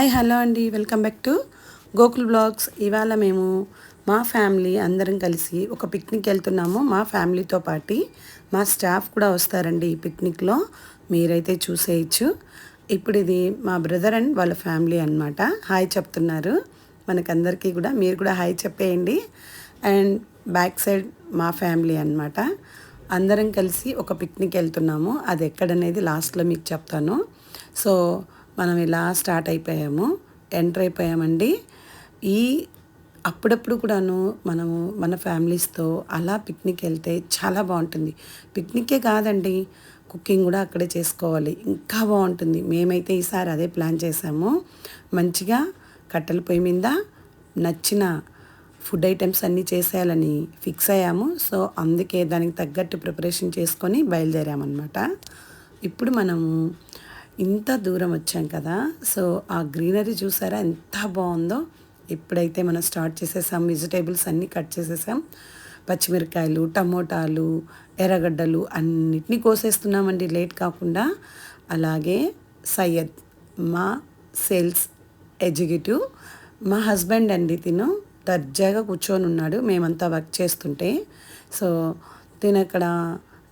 Hi hello అండి. Welcome back to Gokul blogs. ఇవాళ మేము మా ఫ్యామిలీ అందరం కలిసి ఒక పిక్నిక్ వెళ్తున్నాము. మా ఫ్యామిలీతో పాటి మా స్టాఫ్ కూడా వస్తారండి ఈ పిక్నిక్లో. మీరైతే చూసేయచ్చు. ఇప్పుడు ఇది మా బ్రదర్ అండ్ వాళ్ళ ఫ్యామిలీ అన్నమాట. హాయ్ చెప్తున్నారు. మనకందరికీ కూడా మీరు కూడా హాయ్ చెప్పేయండి. అండ్ బ్యాక్ సైడ్ మా ఫ్యామిలీ అన్నమాట. అందరం కలిసి ఒక పిక్నిక్ వెళ్తున్నాము. అది ఎక్కడనేది లాస్ట్లో మీకు చెప్తాను. సో మనం ఇలా స్టార్ట్ అయిపోయాము ఎంటర్ అయిపోయామండి. ఈ అప్పుడప్పుడు కూడాను మనము మన ఫ్యామిలీస్తో అలా పిక్నిక్ వెళ్తే చాలా బాగుంటుంది. పిక్నికే కాదండి కుకింగ్ కూడా అక్కడే చేసుకోవాలి. ఇంకా బాగుంటుంది. మేమైతే ఈసారి అదే ప్లాన్ చేసాము. మంచిగా కట్టెల పొయ్యి మీద నచ్చిన ఫుడ్ ఐటమ్స్ అన్నీ చేసేయాలని ఫిక్స్ అయ్యాము. సో అందుకే దానికి తగ్గట్టు ప్రిపరేషన్ చేసుకొని బయలుదేరామన్నమాట. ఇప్పుడు మనము ఇంత దూరం వచ్చాం కదా. సో ఆ గ్రీనరీ చూసారా? ఎంత బాగుందో. ఇప్పుడైతే మనం స్టార్ట్ చేసేసాం వెజిటేబుల్స్ అన్నీ కట్ చేసేసాం. పచ్చిమిరకాయలు టమోటాలు ఎర్రగడ్డలు అన్నిటినీ కోసేస్తున్నామండి. లేట్ కాకుండా. అలాగే సయ్యద్ మా సేల్స్ ఎగ్జిక్యూటివ్ మా హస్బెండ్ అండి తిను. దర్జాగా కూర్చొని ఉన్నాడు. మేమంతా వర్క్ చేస్తుంటే. సో తినక్కడ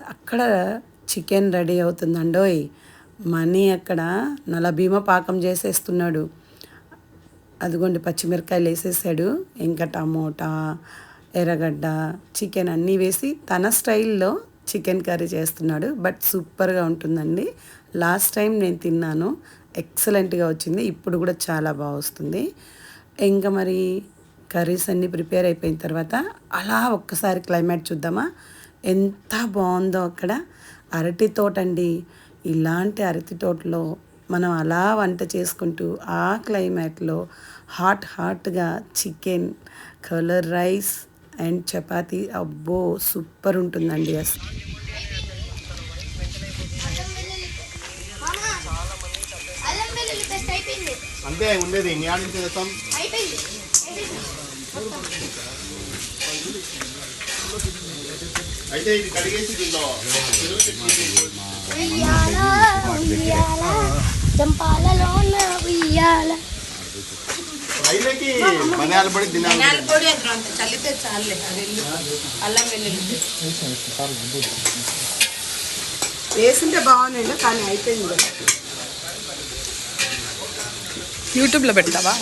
అక్కడ అక్కడ చికెన్ రెడీ అవుతుందండోయ్. మనీ అక్కడ నల పాకం చేసేస్తున్నాడు. అదిగోండి పచ్చిమిరకాయలు వేసేసాడు. ఇంకా టమోటా ఎర్రగడ్డ చికెన్ అన్నీ వేసి తన స్టైల్లో చికెన్ కర్రీ చేస్తున్నాడు. బట్ సూపర్గా ఉంటుందండి. లాస్ట్ టైం నేను తిన్నాను. ఎక్సలెంట్గా వచ్చింది. ఇప్పుడు కూడా చాలా బాగా వస్తుంది. ఇంకా మరి కర్రీస్ అన్నీ ప్రిపేర్ అయిపోయిన తర్వాత అలా ఒక్కసారి క్లైమేట్ చూద్దామా? ఎంత బాగుందో అక్కడ. అరటి తోట అండి ఇలాంటి అరటి తోటలో మనం అలా వంట చేసుకుంటూ ఆ క్లైమేట్లో హాట్ హాట్గా chicken colour rice and chapati అబ్బో సూపర్ ఉంటుందండి అసలు అంతే ఉండేది. నీ ఆడ నుంచి తెస్తాం అయిపోయింది. అయితే ఇది కడిగేసి దీంట్లో పెరుగు పెట్టి ఉయ్యాల ఉయ్యాల చంపాలలోన ఉయ్యాల రైల్వేకి మలయాళ పడి తినాలి. ధనియాల పొడి అందులో అంత చల్లితే చాలే అల్లం వెల్లుల్లి వేసింటే బాగుందండి కానీ అయిపోయింది. యూట్యూబ్లో పెడతావా?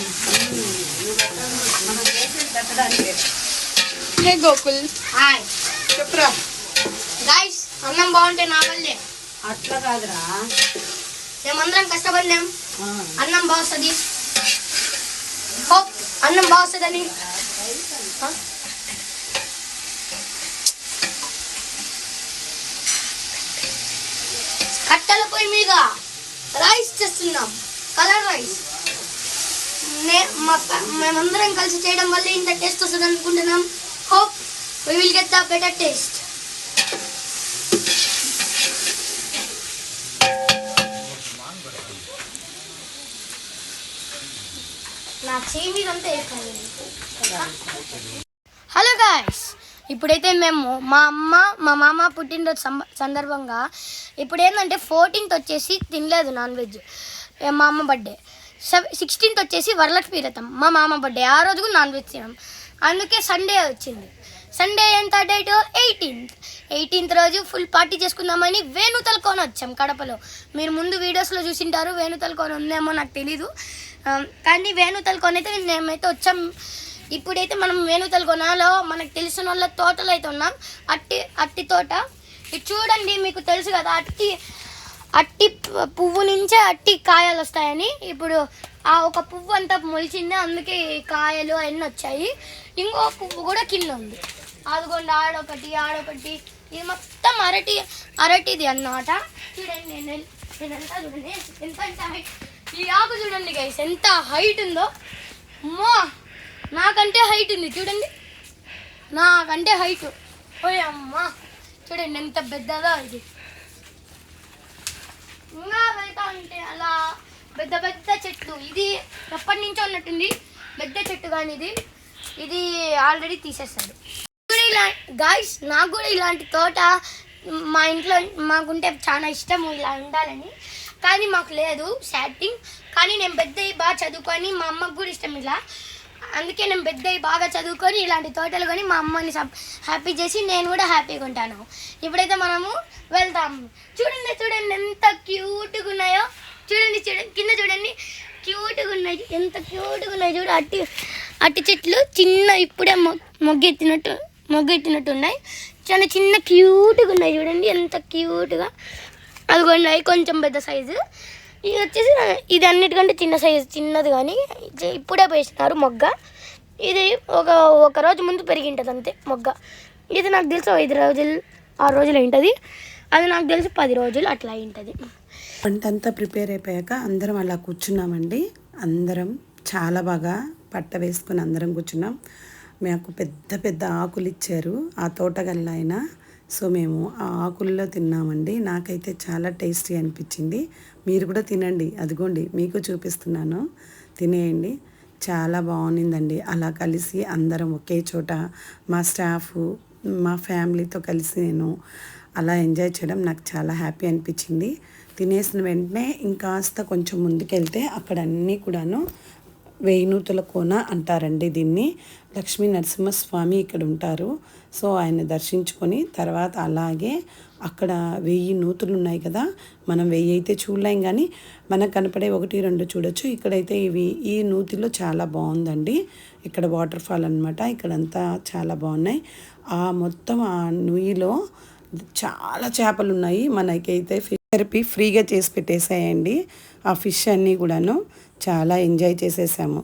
హే గోకుల్. హాయ్. చెప్పురా. గైస్ అన్నం బాగుంటే నా వల్లే. అట్లా కాదురా. మేమందరం కష్టపడినాం. అన్నం బాగుస్తుంది హోప్ అన్నం బాగుస్తుందని కట్టెల పొయ్యి మీద రైస్ చేస్తున్నాం. Colour rice. మేమందరం కలిసి చేయడం వల్ల ఇంత టేస్ట్ వస్తుంది అనుకుంటున్నాం. Hope we will get the better taste hello guys ఇప్పుడైతే మేము మా అమ్మ మా మామ పుట్టినరోజు సందర్భంగా ఇప్పుడు ఏంటంటే ఫోర్టీన్త్ వచ్చేసి తినలేదు నాన్ వెజ్ మా అమ్మ బర్త్డే సిక్స్టీన్త్ వచ్చేసి వరలక్ష్మీ రథం మా మామ బర్త్డే ఆ రోజు కూడా నాన్ వెజ్ తినాం. అందుకే సండే వచ్చింది. సండే ఎంత డేట్ ఎయిటీన్త్ ఎయిటీన్త్ రోజు ఫుల్ పార్టీ చేసుకుందామని వేణుతలకోన వచ్చాం కడపలో. మీరు ముందు వీడియోస్లో చూసింటారు వేణుతలకోన ఉందేమో నాకు తెలీదు. కానీ కానీ వేణుతలకోన అయితే మేమైతే వచ్చాం. ఇప్పుడైతే మనం వేణుతలకోనలో మనకు తెలిసిన వాళ్ళ తోటలో అయితే ఉన్నాం. అట్టి అట్టి తోట. ఇది చూడండి మీకు తెలుసు కదా అట్టి అట్టి పువ్వు నుంచే అట్టి కాయలు వస్తాయని. ఇప్పుడు ఆ ఒక పువ్వు అంతా మొలిచింది అందుకే కాయలు అవన్నీ వచ్చాయి. ఇంకో పువ్వు కూడా కింద ఉంది. అదిగోండి ఆడొకటి ఆడొకటి. ఇది మొత్తం అరటి అరటిది అన్నమాట. చూడండి నేను నేనంతా చూడండి ఎంత ఈ ఆకు చూడండి గైస్ ఎంత హైట్ ఉందో. అమ్మో నాకంటే హైట్ ఉంది చూడండి. నాకంటే హైట్ ఓయ్ అమ్మా చూడండి ఎంత పెద్దదో ఇది. ఇంకా వెళ్తా ఉంటే అలా పెద్ద పెద్ద చెట్టు. ఇది ఎప్పటి నుంచో ఉన్నట్టుంది పెద్ద చెట్టు కానీ ఇది. ఇది ఆల్రెడీ తీసేస్తాడు ఇలా గాయస్ నాకు కూడా ఇలాంటి తోట మా ఇంట్లో మాకుంటే చాలా ఇష్టం ఇలా ఉండాలని. కానీ మాకు లేదు సాటింగ్ కానీ నేను పెద్ద బాగా చదువుకొని మా అమ్మకు కూడా ఇష్టం ఇలా. అందుకే నేను పెద్ద బాగా చదువుకొని ఇలాంటి తోటలు కొని మా అమ్మని హ్యాపీ చేసి నేను కూడా హ్యాపీగా ఉంటాను ఇప్పుడైతే మనము వెళ్తాం. చూడండి చూడండి ఎంత క్యూట్గా ఉన్నాయో. చూడండి చూడండి కింద చూడండి. క్యూట్గా ఉన్నాయి ఎంత క్యూట్గా ఉన్నాయి. చూడు అట్టి అట్టి చెట్లు చిన్న ఇప్పుడే మొగ్గెత్తినట్టు మొగ్గెట్టినట్టు ఉన్నాయి చాలా చిన్న క్యూట్గా ఉన్నాయి చూడండి ఎంత క్యూట్గా. అది ఉన్నాయి కొంచెం పెద్ద సైజు. ఇది వచ్చేసి ఇది అన్నిటికంటే చిన్న సైజు చిన్నది కానీ ఇప్పుడే వేసినారు మొగ్గ. ఇది ఒక ఒక రోజు ముందు పెరిగింటుంది అంతే మొగ్గ. ఇది నాకు తెలుసు ఐదు రోజులు ఆరు రోజులు ఉంటుంది అది నాకు తెలిసి పది రోజులు అట్లా ఉంటుంది వంట అంతా ప్రిపేర్ అయిపోయాక అందరం అలా కూర్చున్నామండి. అందరం చాలా బాగా పట్ట వేసుకుని అందరం కూర్చున్నాం. మాకు పెద్ద పెద్ద ఆకులు ఇచ్చారు. ఆ తోటగల్ల ఆయన సో మేము ఆ ఆకుల్లో తిన్నామండి. నాకైతే చాలా టేస్టీ అనిపించింది. మీరు కూడా తినండి. అదిగోండి మీకు చూపిస్తున్నాను. తినేయండి. చాలా బాగుండిందండి. అలా కలిసి అందరం ఒకే చోట మా స్టాఫ్ మా ఫ్యామిలీతో కలిసి నేను అలా ఎంజాయ్ చేయడం నాకు చాలా హ్యాపీ అనిపించింది. తినేసిన వెంటనే ఇంకాస్త కొంచెం ముందుకెళ్తే అక్కడ అన్నీ కూడాను వెయ్యి నూతుల కోన అంటారండి దీన్ని. లక్ష్మీ నరసింహస్వామి ఇక్కడ ఉంటారు. సో ఆయన దర్శించుకొని తర్వాత అలాగే అక్కడ వెయ్యి నూతులు ఉన్నాయి కదా మనం వెయ్యి అయితే చూడలేం కానీ మనకు కనపడే ఒకటి రెండు చూడొచ్చు. ఇక్కడైతే ఇవి ఈ నూతిలో చాలా బాగుందండి. ఇక్కడ వాటర్ ఫాల్ అనమాట ఇక్కడంతా చాలా బాగున్నాయి. ఆ మొత్తం ఆ నుయ్యిలో చాలా చేపలు ఉన్నాయి మనకైతే ఫిష్ థెరపీ ఫ్రీగా చేసి పెట్టేసాయండి. ఆ ఫిష్ అన్నీ కూడాను. చాలా ఎంజాయ్ చేసేసాము.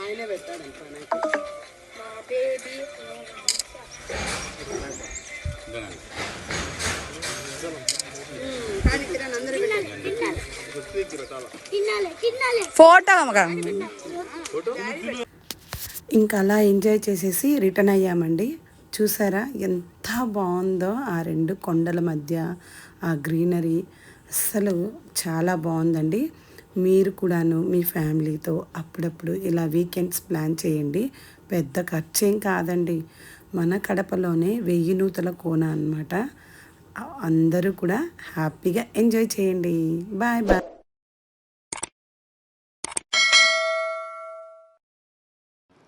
ఆయనే పెట్టాడంట ఫోటో ఇంకా అలా ఎంజాయ్ చేసేసి రిటర్న్ అయ్యామండి. చూసారా ఎంత బాగుందో ఆ రెండు కొండల మధ్య ఆ గ్రీనరీ. అస్సలు చాలా బాగుందండి. మీరు కూడాను మీ ఫ్యామిలీతో అప్పుడప్పుడు ఇలా వీకెండ్స్ ప్లాన్ చేయండి. పెద్ద ఖర్చేం కాదండి. మన కడపలోనే వెయ్యి నూతల కోన అనమాట అందరూ కూడా హ్యాపీగా ఎంజాయ్ చేయండి. Bye bye.